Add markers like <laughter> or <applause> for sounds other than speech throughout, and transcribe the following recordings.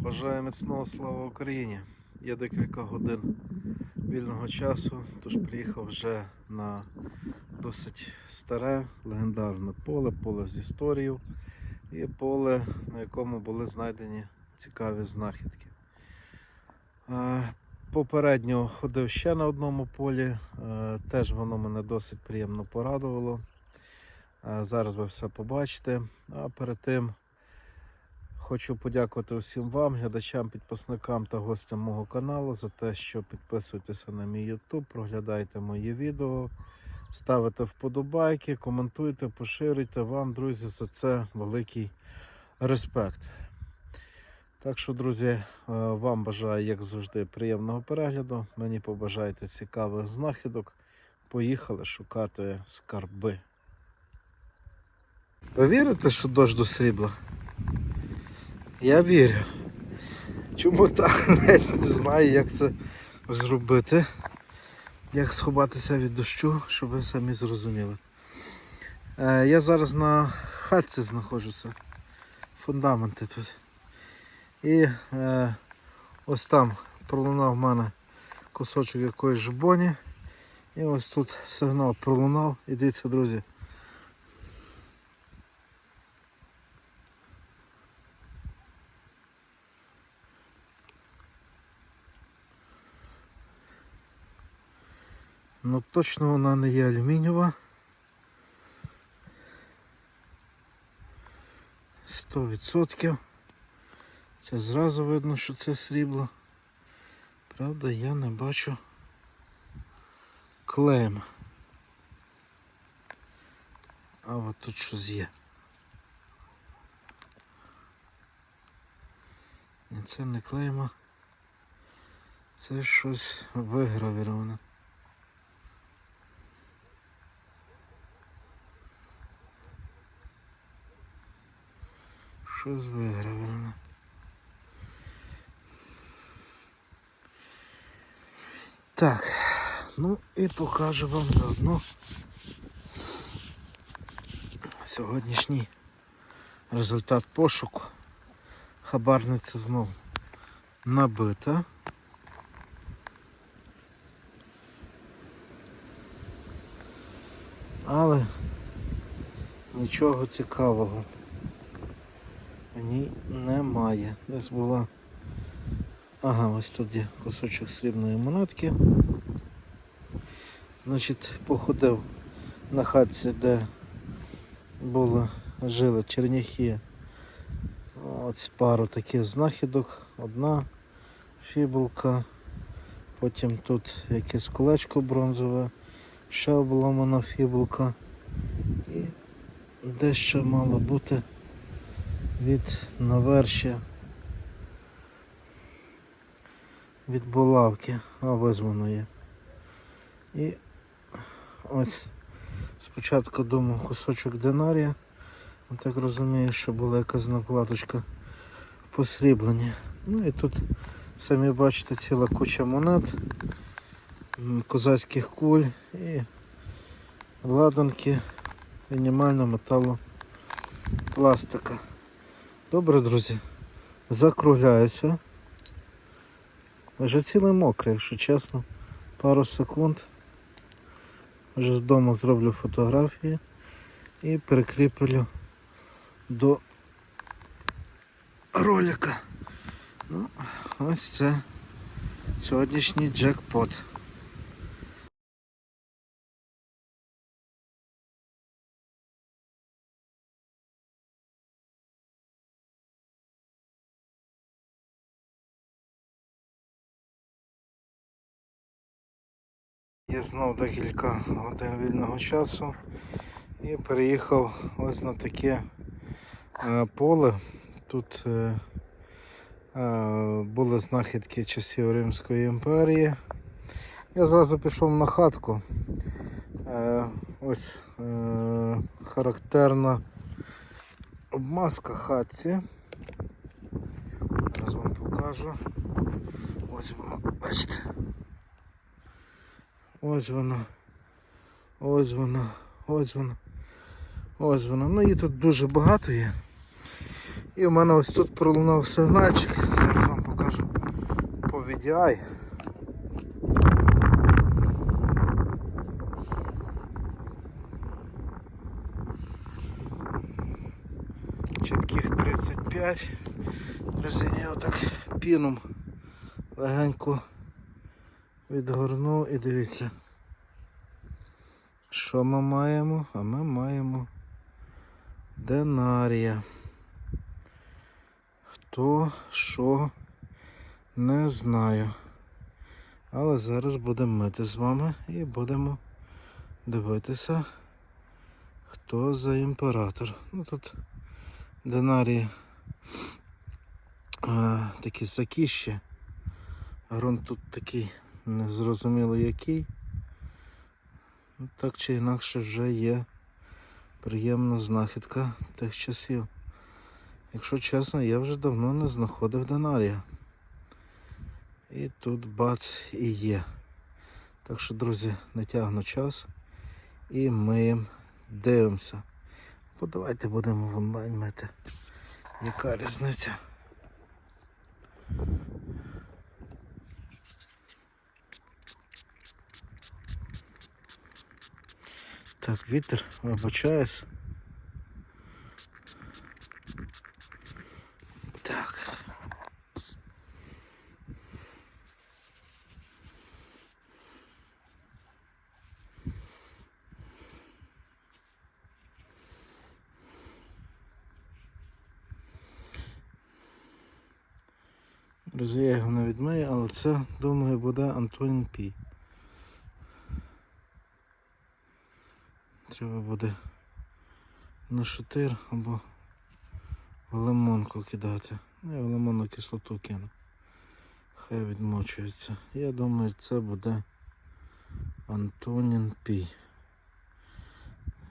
Бажаю міцного слава Україні. Є декілька годин вільного часу, тож приїхав вже на досить старе легендарне поле, поле з історією і поле, на якому були знайдені цікаві знахідки. Е, Попередньо ходив ще на одному полі, е, теж воно мене досить приємно порадувало. Е, Зараз ви все побачите. А перед тим Хочу подякувати усім вам, глядачам, підписникам та гостям мого каналу за те, що підписуєтеся на мій YouTube, проглядаєте мої відео, ставите вподобайки, коментуйте, поширюйте вам, друзі, за це великий респект. Так що, друзі, е, вам бажаю, як завжди, приємного перегляду. Мені побажайте цікавих знахідок. Поїхали шукати скарби. Ви вірите, що дощ до срібла? Я вірю. Чому так? <laughs> Не знаю, як це зробити. Як сховатися від дощу, щоб ви самі зрозуміли. Е, я зараз на хатці знаходжуся. Фундаменти тут. І е, ось там пролунав в мене кусочок якоїсь жбоні. І ось тут сигнал пролунав. І дивіться, друзі. Ну точно вона не є алюмінієва. 100%. Це зразу видно, що це срібло. Правда, я не бачу клейм. А от тут щось є. Це не клейма. Це щось вигравіроване. Щось вигравлено. Так, ну і покажу вам заодно сьогоднішній результат пошуку. Хабарниця знов набита. Але нічого цікавого в ній немає. Десь була. Ага, ось тут є кусочок срібної монетки. Значить, походив на хатці, де було, жили черняхи. Ось пару таких знахідок. Одна фібулка, потім тут якесь колечко бронзове, ще обломана фібулка і дещо мало бути від навершя від булавки, а ось є. І ось спочатку думав кусочок динарія. Так розумію, що була якась накладочка посріблення. Ну і тут самі бачите ціла куча монет, козацьких куль і ладанки мінімального металу пластика. Добре, друзі, закругляюся. Вже цілий мокрий, якщо чесно. Пару секунд. Вже вдома зроблю фотографії і прикріплю до ролика. Ну, ось це сьогоднішній джекпот. Є знов декілька годин вільного часу і переїхав ось на таке е, поле. Тут е, е, були знахідки часів Римської імперії. Я зразу пішов на хатку. Ось характерна обмазка хатці. Зараз вам покажу. Ось воно, бачите. Ось вона. Ось вона. Ось вона. Ось вона. Ну її тут дуже багато є. І в мене ось тут пролунав сигнальчик. Зараз вам покажу по VDI. Чітких 35. Друзі, я отак піном легенько відгорнув і дивіться. Що ми маємо? А ми маємо динарія. Хто що не знаю. Але зараз будемо мити з вами і будемо дивитися, хто за імператор. Ну тут динарії а, такі закіщі. Грунт тут такий незрозуміло який. Ну, Так чи інакше вже є приємна знахідка тих часів. Якщо чесно, я вже давно не знаходив динарія. І тут бац і є. Так що, друзі, не тягну час і ми дивимося. Бо давайте будемо в онлайн мити. Яка різниця? Так, вітер, вибачаюсь. Так. Друзі, я його не відмию, але це, думаю, буде Антонін Пі. Треба буде на шатир або в лимонку кидати. Ну, я в лимонну кислоту кину. Хай відмочується. Я думаю, це буде Антонін Пій.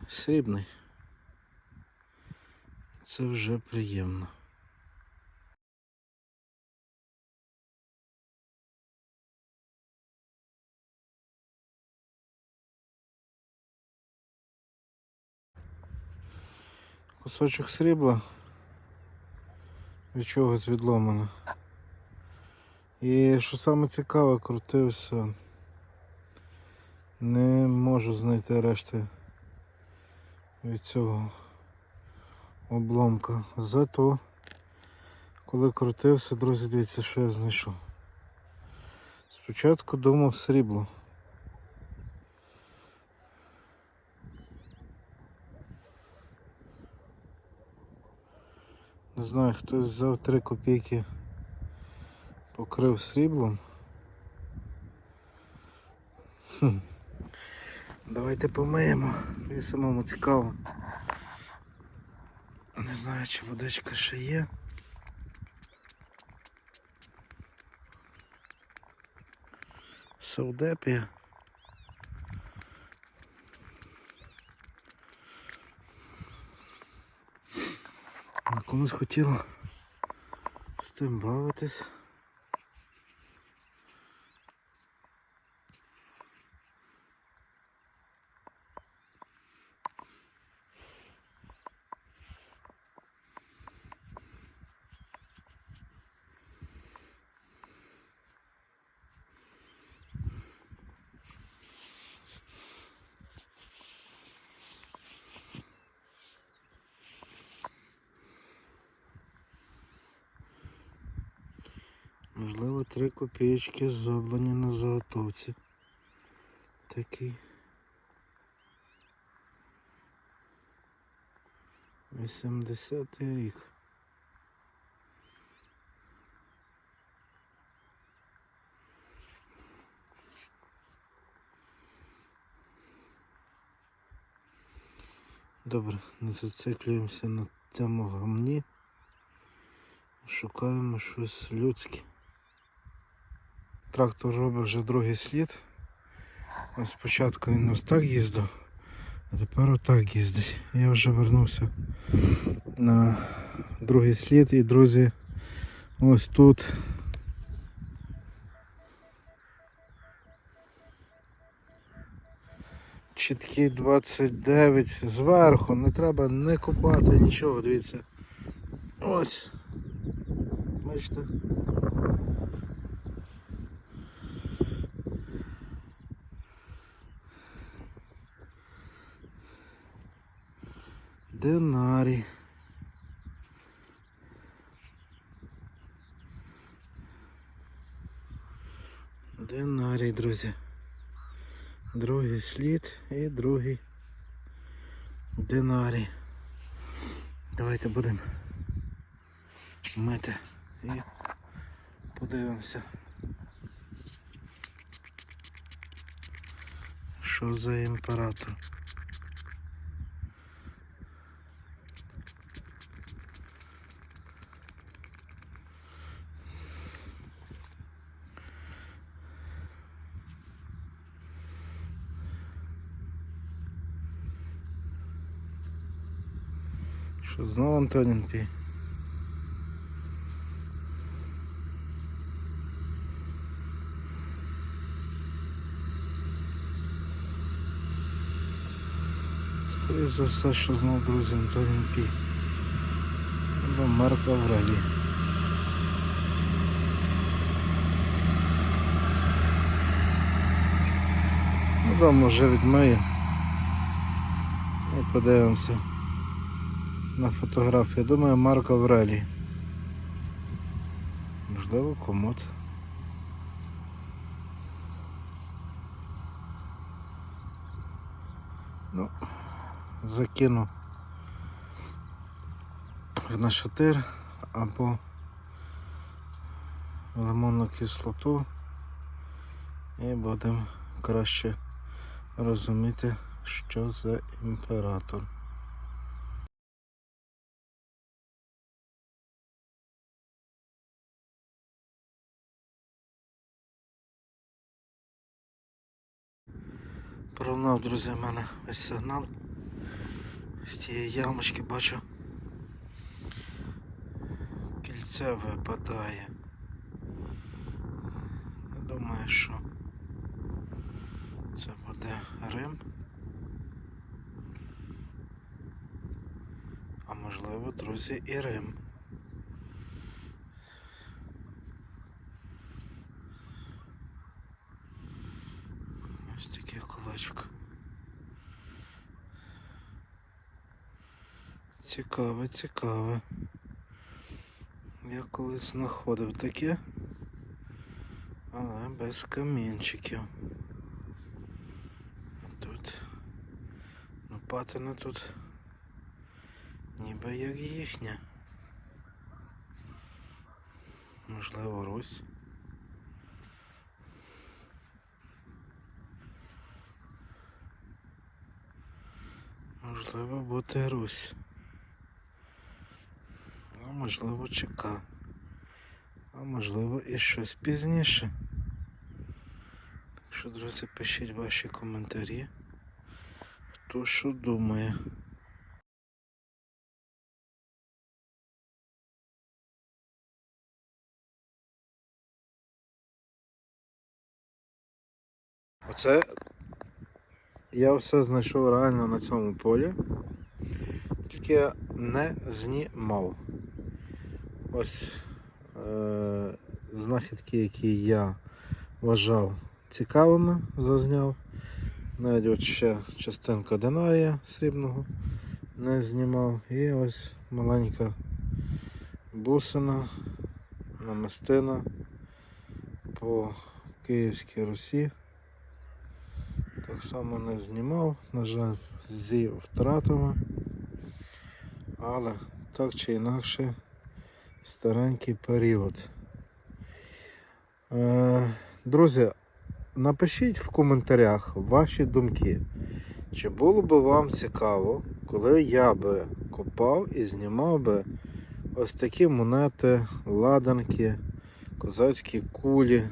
Срібний. Це вже приємно. Кусочок срібла від чогось відломано. І що саме цікаве, крутився. Не можу знайти решти від цього обломка. Зато, коли крутився, друзі, дивіться, що я знайшов. Спочатку думав срібло. Не знаю, хтось взяв 3 копійки, покрив сріблом. Давайте помиємо. Мені самому цікаво. Не знаю, чи водичка ще є. Саудепія. Комусь хотіло з цим бавитись. Можливо, три копійки зроблені на заготовці. Такий. 80-й рік. Добре, не зациклюємося на цьому гамні. Шукаємо щось людське. Трактор робить вже другий слід. Спочатку він ось так їздив, а тепер отак їздить. Я вже вернувся на другий слід і друзі, ось тут. Чіткі 29 зверху, не треба не копати нічого, дивіться. Ось. Бачите? Динарі. Динарій, друзі. Другий слід і другий динарій. Давайте будемо мити і подивимося. Що за імператор? Що знову Антонін пій? Скоріше за все, що знову, друзі, Антонін пій. Або Марко Аврелій. Ну там вже відмию. І подивимося на фотографію. Думаю, Марко Аврелій. Можливо, комод. Ну, закину в нашатир або лимонну кислоту і будемо краще розуміти, що за імператор. Порівнав, друзі, в мене весь сигнал. З тієї ямочки бачу. Кільце випадає. Я думаю, що це буде Рим. А можливо, друзі, і Рим. Ось такий кулачок. Цікаве, цікаве. Я колись знаходив таке, але без камінчиків. Тут ну патина тут ніби як їхня. Можливо, Русь. Можливо, бути Русь. А можливо ЧК. А можливо і щось пізніше. Так що, друзі, пишіть ваші коментарі. Хто що думає. Оце я все знайшов реально на цьому полі, тільки я не знімав. Ось е- знахідки, які я вважав цікавими, зазняв. Навіть от ще частинка динарія срібного не знімав. І ось маленька бусина, намистина по Київській Русі. Так само не знімав, на жаль, зі втратами. Але так чи інакше старенький період. Е, друзі, напишіть в коментарях ваші думки. Чи було би вам цікаво, коли я би копав і знімав би ось такі монети, ладанки, козацькі кулі,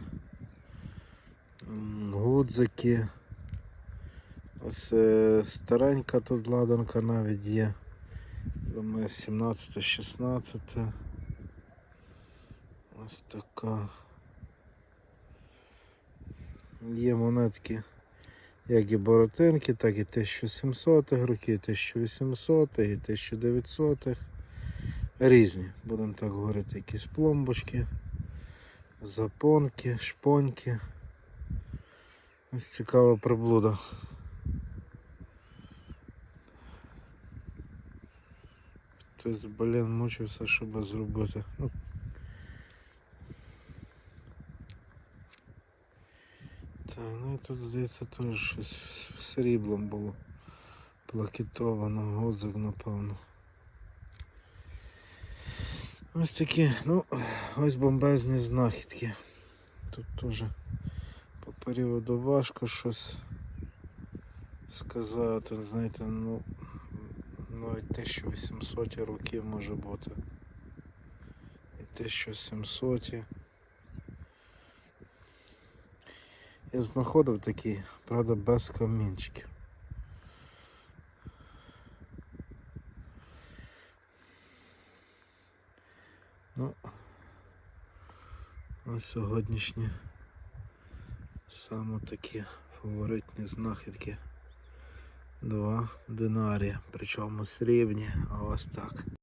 гудзики. Ось е, старенька тут ладанка навіть є. Думаю, 17-16. Ось така. Є монетки, як і боротинки, так і 1700 роки, і 1800, і 1900. різні, будемо так говорити, якісь пломбочки, запонки, шпоньки. Ось цікава приблуда. Хтось, блін, мучився, щоб зробити. Так, ну і тут здається теж щось сріблом було плакітовано, гозик, напевно. Ось такі, ну, ось бомбезні знахідки. Тут теж по періоду важко щось сказати, знаєте, ну навіть 1800 років може бути. І 1700. Я знаходив такі, правда, без камінчиків. Ну, на сьогоднішні саме такі фаворитні знахідки. Два динарія, причому срібні, а ось так.